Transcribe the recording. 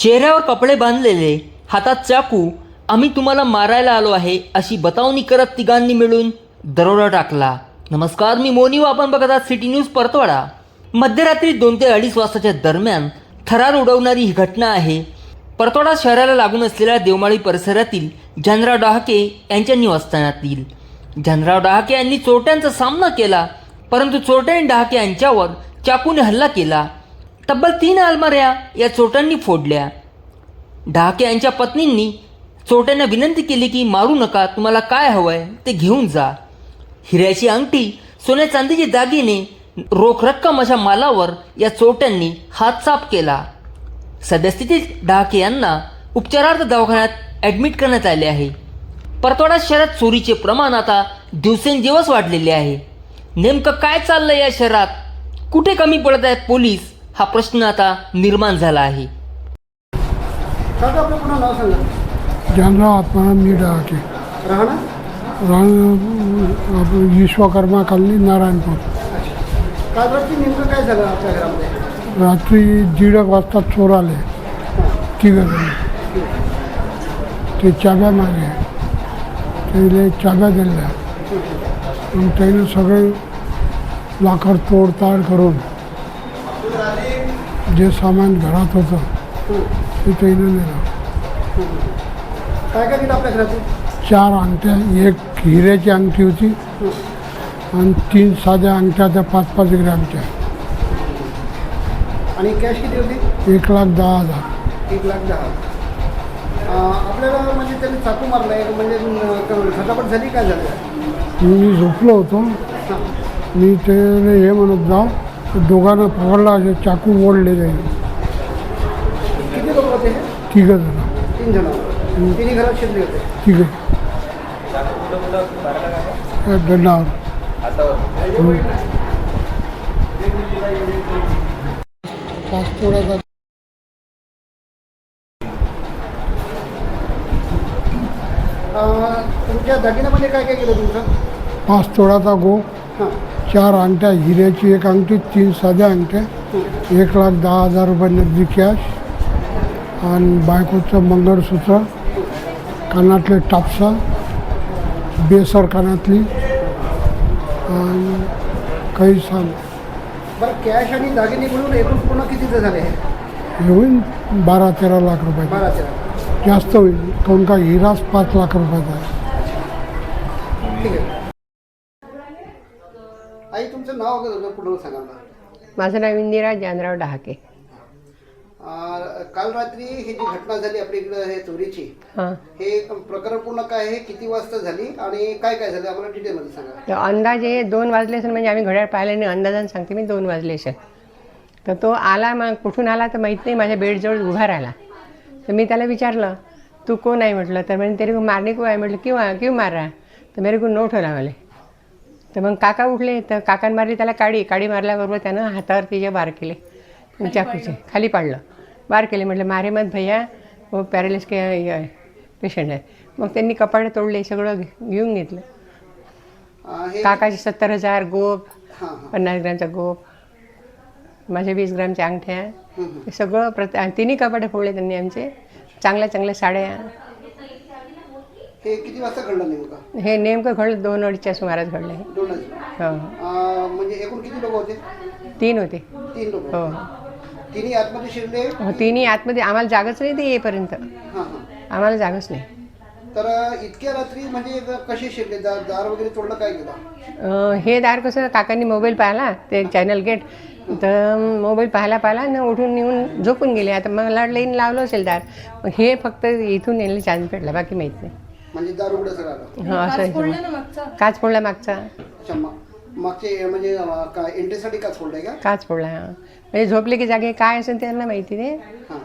चेहऱ्यावर कपडे बांधलेले हातात चाकू आम्ही तुम्हाला मारायला आलो आहे अशी बतावणी करत तिघांनी मिळून दरोडा टाकला. नमस्कार मी मोनी आपण बघत आहात सिटी न्यूज परतवाडा. मध्यरात्री दोन ते अडीच वाजताच्या दरम्यान थरार उडवणारी ही घटना आहे. परतवाडा शहराला लागून असलेल्या देवमाळी परिसरातील जानराव डहाके यांच्या निवासस्थानातील. जानराव डहाके यांनी चोरट्यांचा सामना केला परंतु चोरट्यांनी डहाके यांच्यावर चाकूने हल्ला केला. तब्बल तीन अलमाऱ्या या चोट्यांनी फोडल्या. डहाके यांच्या पत्नींनी चोरट्यांना विनंती केली की मारू नका तुम्हाला काय हवंय ते घेऊन जा. हिऱ्याची अंगठी सोन्या चांदीचे दागिने रोख रक्कम अशा मालावर या चोरट्यांनी हात साफ केला. सद्यस्थितीत डहाके यांना उपचारार्थ दवाखान्यात ॲडमिट करण्यात आले आहे. परतवाडा शहरात चोरीचे प्रमाण आता दिवसेंदिवस वाढलेले आहे. नेमकं काय चाललं या शहरात? कुठे कमी पडत आहेत पोलीस? हा प्रश्न आता निर्माण झाला आहे. मी डाके आपलं विश्वकर्मा कॉलनी नारायणपूर. रात्री नेमकं काय झालं आपल्या घरामध्ये? रात्री दीड एक वाजता चोर आले. तिघं ते चाब्या मागे. त्याला चाब्या दिल्या. मग त्याने सगळे लाकड तोडताड करून जे सामान घरात होतं ते त्याने नेलं. काय काय केलं आपल्या घरातून चार अंगठ्या एक हिऱ्याची अंगठी होती आणि तीन साध्या अंगठ्या त्या पाच पाच ग्रॅमच्या. आणि कॅश किती होती? एक लाख दहा हजार. एक लाख दहा आपल्याला म्हणजे त्यांनी चाकू मारला आहे म्हणजे अं, झटापट झाली काय झालं? मी झोपलो होतो. मी ते हे म्हणत जाऊ दोघांना पकडला चाकू ओढले किती लोक होते हे तिघं जण. तीन जण तिन्ही घरात शिरले होते तिघं. त्या दंडावर हम्म. पासपोर्टाचा अं, तुमच्या दागिन्यामध्ये काय काय केलं तुमचं? पाच तोळाचा गो. हां. चार अंगठ्या हिऱ्याची एक अंगठी तीन साध्या अंगठ्या एक लाख दहा हजार रुपये नगदी कॅश आणि बायकोचं मंगळसूत्र कानातले टापसा बेसर कानातली आणि काही सांग बरं कॅश आणि दागिने मिळून एकूण पूर्ण कितीचं झाले? होईल बारा तेरा लाख रुपये. बारा तेरा. जास्त होईल काऊन का? हिराच पाच लाख रुपयाचा आहे आई तुमचं नाव वगैरे सांगा मला माझं नाव इंदिरा जानराव डहाके. काल रात्री ही जी घटना झाली आपल्या इकडं हे चोरीची हां. हे प्रकरण पूर्ण काय आहे किती वाजता झाली आणि काय काय झालं आम्हाला डिटेलमध्ये सांगा. तर अंदाजे दोन वाजले असेल म्हणजे आम्ही घड्याळ पाहिल्याने अंदाजाने सांगते मी दोन वाजले असेल. तर तो आला मग कुठून आला तर माहीत नाही माझ्या बेडजवळ उभा राहिला. तर मी त्याला विचारलं तू कोण आहे? म्हटलं. तर म्हणजे तेरे को मारने को आहे? म्हटलं क्यों क्यों मार रहा है? तर मेरे को नोट होला मला तर मग काका उठले तर काकाने मारली त्याला काडी काडी मारल्याबरोबर त्यानं हातावर तिचे बार केले चाकूचे खाली पाडलं. बार केले म्हटलं मारे मत भैया वो पॅरालिस के पेशंट आहे मग त्यांनी कपाडे तोडले सगळं घे- घेऊन घेतलं. हे काकाचे सत्तर हजार गोप पन्नास ग्रामचा गोप माझे वीस ग्रामच्या अंगठ्या सगळं प्रत आणि तिन्ही कपाटे फोडले त्यांनी आमचे. चांगल्या चांगल्या साड्या हे किती वाजता घडलं नेमकं? हे नेमकं घडलं दोन अडीचच्या सुमारास घडलं हे. दोन हो. अं, म्हणजे एकूण किती लोक होते? तीन होते. तीन लोक. हो. तिन्ही आतमध्ये शिरले? हो तिन्ही आतमध्ये आम्हाला जागच नाही ते येईपर्यंत. हां हां. आम्हाला जागच नाही. तर अं, इतक्या रात्री म्हणजे कसे शिरले? दार दार वगैरे तोडलं काय केलं अं, हे दार कसं काकांनी मोबाईल पाहिला ते चॅनल गेट. तर मोबाईल पाहायला पाहिला न उठून निघून झोपून गेले. आता मला लाईन लावलं असेल दार. हे फक्त इथून येण्याला चान्स भेटला बाकी माहीत नाही. म्हणजे दार उघडं राहिलं हां असं आहे. काच फोडला मागचा? अच्छा मा- मागचे म्हणजे एंट्रीसाठी का सोडलंय का? काच फोडला हा. म्हणजे झोपले की जागे काय असेल त्यांना माहिती नाही हां.